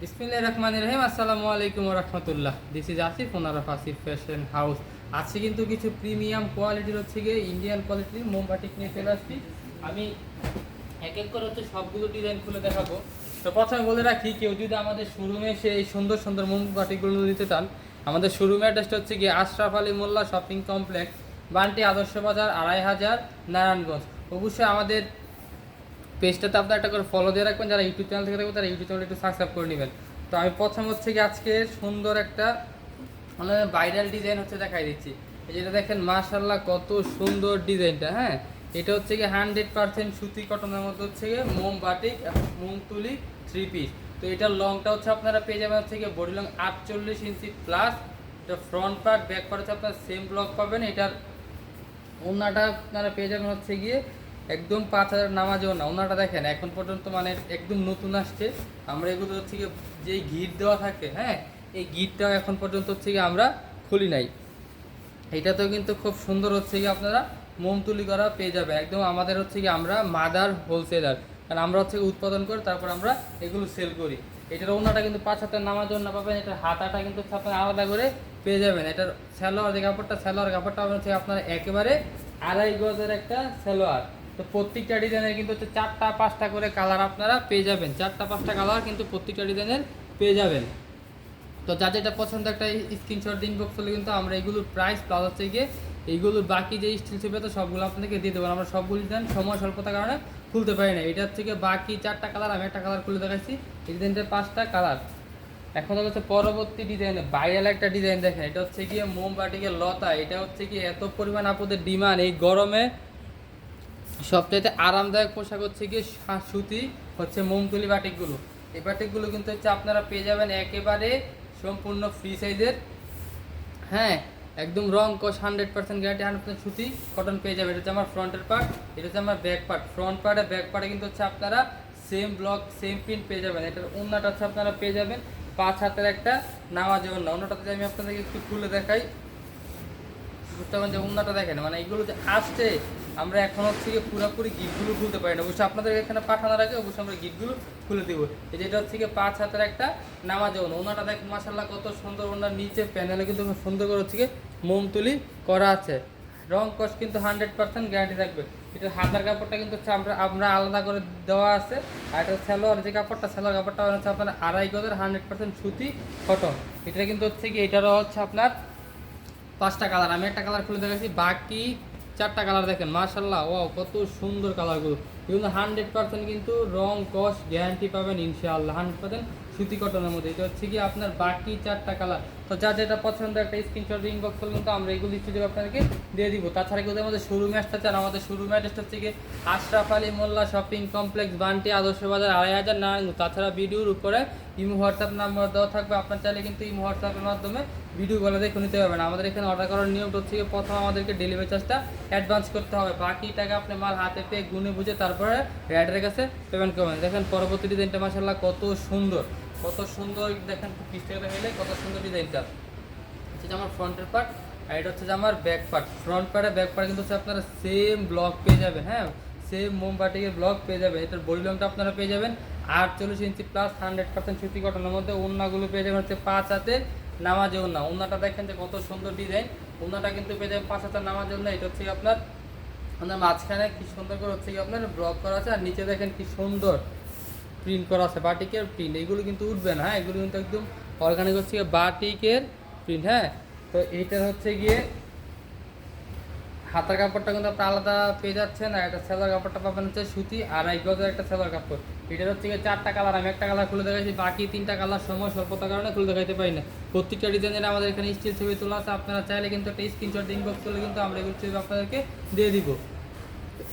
বিসমিল্লাহির রহমানির রহিম, আসসালামু আলাইকুম রহমতুল্লাহ। This is Asif owner of Asif fashion house আজকে কিন্তু কিছু প্রিমিয়াম কোয়ালিটির হচ্ছে গিয়ে ইন্ডিয়ান কোয়ালিটির মোমবাটিক নিয়ে চলে আসছি। আমি এক এক করে হচ্ছে সবগুলো ডিজাইন খুলে দেখাবো। তো প্রথমে বলে রাখি, কেউ যদি আমাদের শোরুমে এসে এই সুন্দর সুন্দর মোমবাটিকগুলো নিতে চান, আমাদের শোরুমের অ্যাড্রেসটা হচ্ছে গিয়ে আশরাফ আলী মোল্লা শপিং কমপ্লেক্স বান্টি আদর্শ বাজার, আড়াই হাজার, নারায়ণগঞ্জ। অবশ্যই আমাদের পেজটাতে আপনার একটা করে ফলো দিয়ে রাখবেন, যারা ইউটিউব চ্যানেল থেকে দেখবেন তারা ইউটিউব চ্যানেল একটু সাবস্ক্রাইব করে নেবেন। তো আমি প্রথম হচ্ছে কি আজকে সুন্দর একটা মানে ভাইরাল ডিজাইন হচ্ছে দেখাই দিচ্ছি। যেটা দেখেন মাশাল্লাহ কত সুন্দর ডিজাইনটা হ্যাঁ? এটা হচ্ছে কি হান্ড্রেড পার্সেন্ট সুতি কটনের মধ্যে হচ্ছে গিয়ে মোম বাটিক মোম তুলি থ্রি পিস তো এটার লংটা হচ্ছে আপনারা পেয়ে যাবেন হচ্ছে গিয়ে বডি লং আটচল্লিশ ইঞ্চি প্লাস এটা ফ্রন্ট পার্ট ব্যাক পার্ট হচ্ছে আপনার সেম ব্লক পাবেন। এটার ওনাটা আপনারা পেয়ে যাবেন হচ্ছে গিয়ে একদম পাঁচ হাজার নামাজেও না। ওনাটা দেখেন, এখন পর্যন্ত মানে একদম নতুন আসছে। আমরা এগুলো হচ্ছে যে গিট দেওয়া থাকে হ্যাঁ এই গিটটাও এখন পর্যন্ত হচ্ছে আমরা খুলি নাই। এটাতেও কিন্তু খুব সুন্দর হচ্ছে গিয়ে আপনারা মোম তুলি করা পেয়ে যাবে একদম আমাদের হচ্ছে কি আমরা মাদার হোলসেলার। কারণ আমরা হচ্ছে উৎপাদন করি, তারপর আমরা এগুলো সেল করি। এটার ওনাটা কিন্তু পাঁচ হাতের নামার জন্য পাবেন, এটার হাতাটা কিন্তু আপনারা আলাদা করে পেয়ে যাবেন। এটার স্যালোয়ার যে কাপড়টা স্যালোয়ার কাপড়টা হচ্ছে আপনার একেবারে আড়াই গজের একটা স্যালোয়ার তো প্রত্যেকটা ডিজাইনের কিন্তু হচ্ছে চারটা, পাঁচটা করে কালার আপনারা পেয়ে যাবেন। চারটা, পাঁচটা কালার কিন্তু প্রত্যেকটা ডিজাইনের পেয়ে যাবেন। তো যা যেটা পছন্দ একটা স্ক্রিনশট দিন বক্স হলে কিন্তু আমরা এগুলোর প্রাইস প্লাস হচ্ছে গিয়ে এইগুলোর বাকি যে স্টিল ছিপে তো সবগুলো আপনাদেরকে দিয়ে দেবো। আমরা সবগুলি দেন সময় স্বল্পতার কারণে খুলতে পারি না। এটার থেকে বাকি চারটা কালার আমি একটা কালার খুলে দেখাচ্ছি। এই ডিজাইনটার পাঁচটা কালার এখন হচ্ছে পরবর্তী ডিজাইন ভাইরাল একটা ডিজাইন দেখেন। এটা হচ্ছে গিয়ে মোমবাটিকের লতা। এটা হচ্ছে কি এত পরিমাণ আপনাদের ডিমান্ড এই গরমে সবচাইতে আরামদায়ক পোশাক হচ্ছে গিয়ে সুতি, হচ্ছে মোমতুলি বাটিকগুলো। এই বাটিকগুলো কিন্তু হচ্ছে আপনারা পেয়ে যাবেন একেবারে সম্পূর্ণ ফ্রি সাইজের হ্যাঁ একদম রং কস hundred percent guarantee hundred percent সুতি কটন পেয়ে যাবে এটা হচ্ছে আমার ফ্রন্টের পার্ট এটা হচ্ছে আমার ব্যাক পার্ট ফ্রন্ট পার্টে ব্যাক পার্টে কিন্তু হচ্ছে আপনারা সেম ব্লক সেম প্রিন্ট পেয়ে যাবেন। এটার অন্যটা হচ্ছে আপনারা পেয়ে যাবেন পাঁচ হাতের একটা নামাজে অন্য অন্যটা যদি আমি আপনাদেরকে একটু খুলে দেখাই, বুঝতে পারেন যে উন্নাটা দেখেন মানে এগুলো যে আসছে আমরা এখন হচ্ছে গিয়ে পুরোপুরি গিটগুলো খুলতে পারি না। অবশ্যই আপনাদের এখানে পাঠানোর আগে অবশ্যই আমরা গিটগুলো খুলে দেবো। এই যেটা হচ্ছে গিয়ে পাঁচ হাতের একটা নামাজ ওন ওনাটা দেখেন মাসাল্লাহ কত সুন্দর ওনার নিচে প্যানেলে কিন্তু সুন্দর করে হচ্ছে গিয়ে মোমতুলি করা আছে। রং কস কিন্তু হান্ড্রেড পার্সেন্ট গ্যারান্টি থাকবে। এটার হাতার কাপড়টা কিন্তু আমরা আমরা আলাদা করে দেওয়া আছে। আর এটা স্যালোয়ার যে কাপড়টা স্যালোয়ার কাপড়টা হচ্ছে আপনার আড়াই গজের হান্ড্রেড পার্সেন্ট সুতি কটন এটা কিন্তু হচ্ছে কি এটারও হচ্ছে আপনার পাঁচটা কালার আমি একটা কালার খুলে দেখাচ্ছি। বাকি চারটা কালার দেখেন মার্শাল্লাহ ও কত সুন্দর কালারগুলো কিন্তু হান্ড্রেড পার্সেন্ট কিন্তু রং, কস গ্যারান্টি পাবেন ইনশাআল্লাহ হান্ড্রেড পার্সেন্ট সুতি কটনের মধ্যে। এটা হচ্ছে কি আপনার বাকি চারটা কালার তো যা যেটা পছন্দ, একটা স্ক্রিনশট ইনবক্স করলে কিন্তু আমরা এগুলো স্টুডিও আপনাদেরকে দিয়ে দিব। তাছাড়া কিন্তু আমাদের শোরুমে আসতে চান, আমাদের শোরুমে অ্যাড্রেসটা হচ্ছে কি আশরাফ আলী মোল্লা শপিং কমপ্লেক্স বান্টি আদর্শ বাজার, আড়াই হাজার নারায়ণগঞ্জ। তাছাড়া ভিডিওর উপরে ইমো হোয়াটসঅ্যাপ নাম্বার দেওয়া থাকবে। আপনার চাইলে কিন্তু ইমো হোয়াটসঅ্যাপের মাধ্যমে ভিডিও কলে দেখে নিতে পারবেন। আমাদের এখানে অর্ডার করার নিয়মটা হচ্ছে প্রথম আমাদেরকে ডেলিভারি চার্জটা অ্যাডভান্স করতে হবে। বাকি টাকা আপনি মাল হাতে পেয়ে গুনে বুঝে তারপরে রাইডারের কাছে পেমেন্ট করবেন। দেখেন পরবর্তী ডিজাইনটা মাসাল্লাহ কত সুন্দর। কত সুন্দর দেখেন পিসটা দেখাইলে কত সুন্দর ডিজাইনটা হচ্ছে আমার ফ্রন্টের পার্ট আর এটা হচ্ছে যে আমার ব্যাক পার্ট ফ্রন্ট পার্টে ব্যাক পার্ট কিন্তু হচ্ছে আপনারা সেম ব্লক পেয়ে যাবেন হ্যাঁ? সেম মোমবাটিকের ব্লক পেয়ে যাবেন। এটার বডি আপনারা পেয়ে যাবেন। আটচল্লিশ ইঞ্চি প্লাস হান্ড্রেড পার্সেন্ট সুতি কটনের মধ্যে ওন্নাগুলো পেয়ে যাবেন হচ্ছে পাঁচ হাতের নামাজে ওন্না ওন্নাটা দেখেন যে কত সুন্দর ডিজাইন ওন্নাটা কিন্তু পেয়ে যাবেন পাঁচ হাতের নামাজে ওন্না এটা হচ্ছে আপনার? আপনার মাঝখানে কি সুন্দর করে হচ্ছে আপনার ব্লক করা আছে, আর নিচে দেখেন কি সুন্দর প্রিন্ট করা আছে, বাটিকের প্রিন্ট এগুলো কিন্তু উঠবে না হ্যাঁ? এগুলো কিন্তু একদম অর্গানিক হচ্ছে বাটিকের প্রিন্ট হ্যাঁ? তো এইটা হচ্ছে গিয়ে হাতার কাপড়টা কিন্তু আপনি আলাদা পেয়ে যাচ্ছেন, আর একটা সেলার কাপড়টা পাবেন হচ্ছে সুতি আর এক গজের একটা সেলার কাপড়। এটা হচ্ছে গিয়ে চারটা কালার আমি একটা কালার খুলে দেখাচ্ছি বাকি তিনটা কালার সময় স্বল্পতার কারণে খুলে দেখাইতে পারি না। প্রত্যেকটা ডিজাইনের আমাদের এখানে স্টিল ছবি তোলা আছে, আপনারা চাইলে কিন্তু একটা স্ক্রিনশট ইনবক্স করলে কিন্তু আমরা এগুলো ছবি আপনাদেরকে দিয়ে দিব।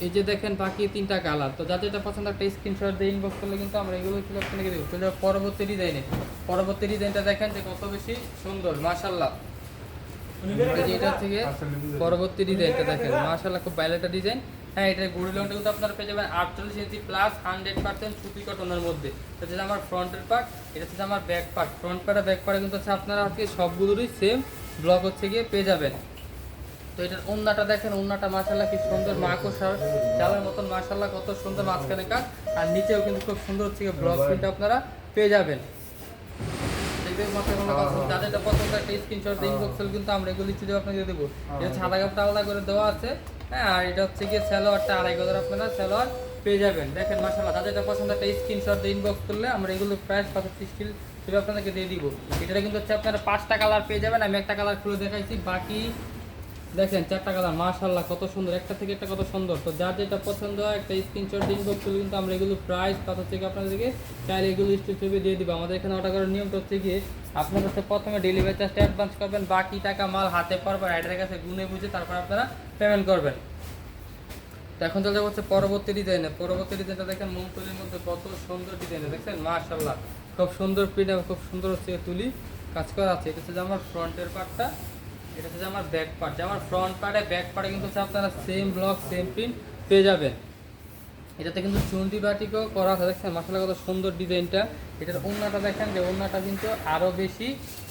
এই যে দেখেন বাকি তিনটা কালার তো যাতে এটা পছন্দ একটা স্ক্রিনশট দিয়ে ইনবক্স করলে কিন্তু আমরা এগুলো ছিল আপনাকে দেবো। চলে পরবর্তী ডিজাইনে পরবর্তী ডিজাইনটা দেখেন যে কত বেশি সুন্দর যে এটা থেকে পরবর্তী ডিজাইনটা দেখেন। মাশাল্লাহ খুব একটা ডিজাইন হ্যাঁ এটার গুড়ি লংটা কিন্তু আপনারা পেয়ে যাবেন আটচল্লিশ ইঞ্চি প্লাস হান্ড্রেড পার্সেন্ট সুতি কটনের মধ্যে। এটা আমার ফ্রন্টের পার্ট এটা হচ্ছে আমার back part front part back পার্টে কিন্তু হচ্ছে আপনারা সবগুলোরই সেম ব্লক হচ্ছে গিয়ে পেয়ে যাবেন। তো এটার ওন্নাটা দেখেন, ওন্নাটা মাশাল্লাহ কি সুন্দর মাকড়সার চালের মতন মাশাল্লাহ কত সুন্দর মাঝখানে কাজ আর নিচেও কিন্তু খুব সুন্দর হচ্ছে ব্লক প্রিন্ট আপনারা পেয়ে যাবেন। দিবে মাথায় কোনো কথা। যাদের এটা পছন্দ একটা স্ক্রিনশট দিন বক্সেল কিন্তু আমরা এগুলো স্টুডিও আপনাকে দেবো। এটা সাদা কাপড় আলাদা করে দেওয়া আছে। হ্যাঁ আর এটা হচ্ছে গিয়ে স্যালোয়ারটা আড়াই গজার আপনারা স্যালোয়ার পেয়ে যাবেন। দেখেন মাসাল্লাহ যাদের এটা পছন্দ একটা স্ক্রিনশট দিয়ে ইনবক্স করলে আমরা এগুলো প্রাইস পঁচাত্তর স্টিল সেটা আপনাদেরকে দিয়ে দিব। এটা কিন্তু হচ্ছে আপনারা পাঁচটা কালার পেয়ে যাবেন। আমি একটা কালার খুলে দেখাইছি বাকি দেখেন, চারটা কালার মাশাল্লাহ কত সুন্দর। একটা থেকে একটা কত সুন্দর। তো যার যেটা পছন্দ হয়, একটা স্ক্রিনশট দিন বক্স করলে কিন্তু আমরা এগুলো প্রাইস কত থেকে আপনাদেরকে চাইলে এগুলো স্টিল ছবি দিয়ে দিব। আমাদের এখানে অর্ডার করার নিয়মটা হচ্ছে গিয়ে আপনারা হচ্ছে প্রথমে ডেলিভারি চার্জটা অ্যাডভান্স করবেন, বাকি টাকা মাল হাতে পারবার রাইডারের কাছে গুনে বুঝে তারপর আপনারা পেমেন্ট করবেন। তো এখন চলে হচ্ছে পরবর্তী ডিজাইনে পরবর্তী ডিজাইনটা দেখেন মুমতুলির মধ্যে কত সুন্দর ডিজাইনে দেখছেন? মাশাল্লাহ খুব সুন্দর প্রিন্ট খুব সুন্দর হচ্ছে তুলি কাজ করা আছে। এটা হচ্ছে আমার ফ্রন্টের পার্টটা এটা হচ্ছে আমার ব্যাক পার্ট যে আমার ফ্রন্ট পার্টে ব্যাক পার্টে কিন্তু হচ্ছে আপনারা সেম ব্লক সেম প্রিন্ট পেয়ে যাবেন। এটাতে কিন্তু চুন্ডি বাটিকও করা আছে। দেখছেন মাসালা কত সুন্দর ডিজাইনটা। এটার ওড়নাটা দেখেন যে ওড়নাটা কিন্তু আরও বেশি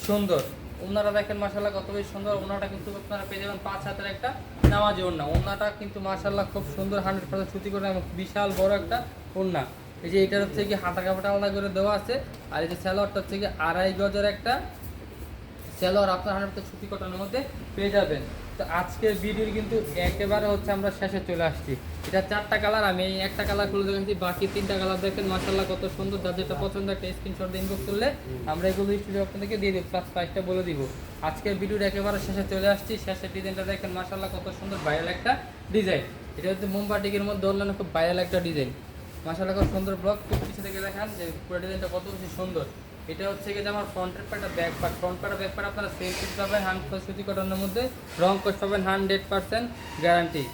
সুন্দর। ওড়নাটা দেখেন মাসাল্লাহ কত বেশি সুন্দর। ওড়নাটা কিন্তু আপনারা পেয়ে যাবেন পাঁচ হাতের একটা নামাজি ওড়না। ওড়নাটা কিন্তু মাসাল্লাহ খুব সুন্দর হান্ড্রেড পার্সেন্ট সুতি করে বিশাল বড় একটা ওড়না। এই যে এটার হচ্ছে কি হাতা কাপড়টা আলাদা করে দেওয়া আছে। আর এই যে স্যালোয়ারটা হচ্ছে কি আড়াই গজের একটা সেলোয়ার আপনার হান্ড্রেড ছুটি কটানোর মধ্যে পেয়ে যাবেন। তো আজকের ভিডিওর কিন্তু একেবারে হচ্ছে আমরা শেষে চলে আসছি। এটা চারটা কালার, আমি এই একটা কালার খুলে দেখেছি বাকি তিনটা কালার দেখেন মাসাল্লাহ কত সুন্দর, যার যেটা পছন্দ একটা স্ক্রিনশট দিয়ে ইনবক্স করলে আমরা এগুলো স্টুডিও আপনাদেরকে দিয়ে দেবো প্লাস প্রাইসটা বলে দিব। আজকের ভিডিওর একেবারে শেষে চলে আসছি, শেষের ডিজাইনটা দেখেন মাসাল্লাহ কত সুন্দর ভাইরাল একটা ডিজাইন এটা হচ্ছে মোমবাটিকের মধ্যে অনলাইনে খুব ভাইরাল একটা ডিজাইন মাসাল্লাহ খুব সুন্দর ব্লক খুব কিছু থেকে দেখান যে পুরো ডিজাইনটা কত বেশি সুন্দর। এটা হচ্ছে যে আমার ফ্রন্টের পার্ট আর back part front part back part আপনারা সেম পিস পাবেন হান্ড্রেড সুতি কটনের মধ্যে রং কোচ পাবেন হান্ড্রেড পার্সেন্ট গ্যারান্টি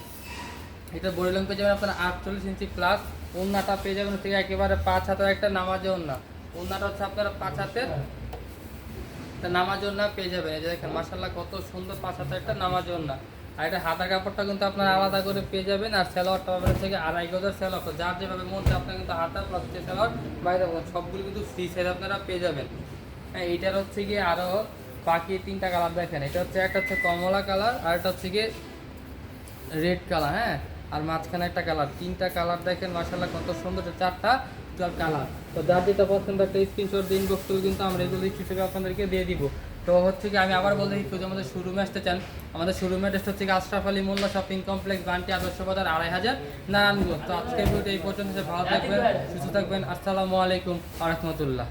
এটা বড়ি লং পেয়ে যাবেন আপনারা আটচল্লিশ ইঞ্চি প্লাস ওন্নাটা পেয়ে যাবেন থেকে একেবারে পাঁচ হাতের একটা নামাজে ওন্না। ওন্নাটা হচ্ছে আপনারা পাঁচ হাতের নামাজ ওন্না পেয়ে যাবেন। এই যে দেখেন মাসাল্লাহ কত সুন্দর পাঁচ হাতের একটা নামাজ ওন্না। আর এটা হাতা কাপড়টা কিন্তু আপনারা আলাদা করে পেয়ে যাবেন, আর স্যালোয়ারটা পাবেন থেকে আড়াই গজের স্যালোয়ার যার যেভাবে মন চায় আপনার কিন্তু হাতা প্লাস হচ্ছে স্যালোয়ার বাইরে সবগুলো কিন্তু ফ্রি সাইজ আপনারা পেয়ে যাবেন। হ্যাঁ এইটার হচ্ছে গিয়ে আরও বাকি তিনটা কালার দেখেন। এটা হচ্ছে একটা হচ্ছে কমলা কালার আর একটা হচ্ছে গিয়ে রেড কালার হ্যাঁ? আর মাঝখানে একটা কালার তিনটা কালার দেখেন মাসাল্লাহ কত সুন্দর এটা চারটা কালার তো যার যেটা পছন্দ একটা স্ক্রিনশট দিন বক্স কিন্তু আমরা এগুলো হিসেবে আপনাদেরকে দিয়ে দিব। তো হচ্ছে কি আমি আবার বলতে একটু আমাদের শোরুমে আসতে চান। আমাদের শোরুমে অ্যাড্রেস হচ্ছে কি আশরাফ আলী মোল্লা শপিং কমপ্লেক্স বান্টি আদর্শ বাজার, আড়াই হাজার, নারায়ণগঞ্জ। তো আজকের ভিডিও এই পর্যন্ত ভালো থাকবেন, সুস্থ থাকবেন। আসসালামু আলাইকুম আ রহমতুল্লাহ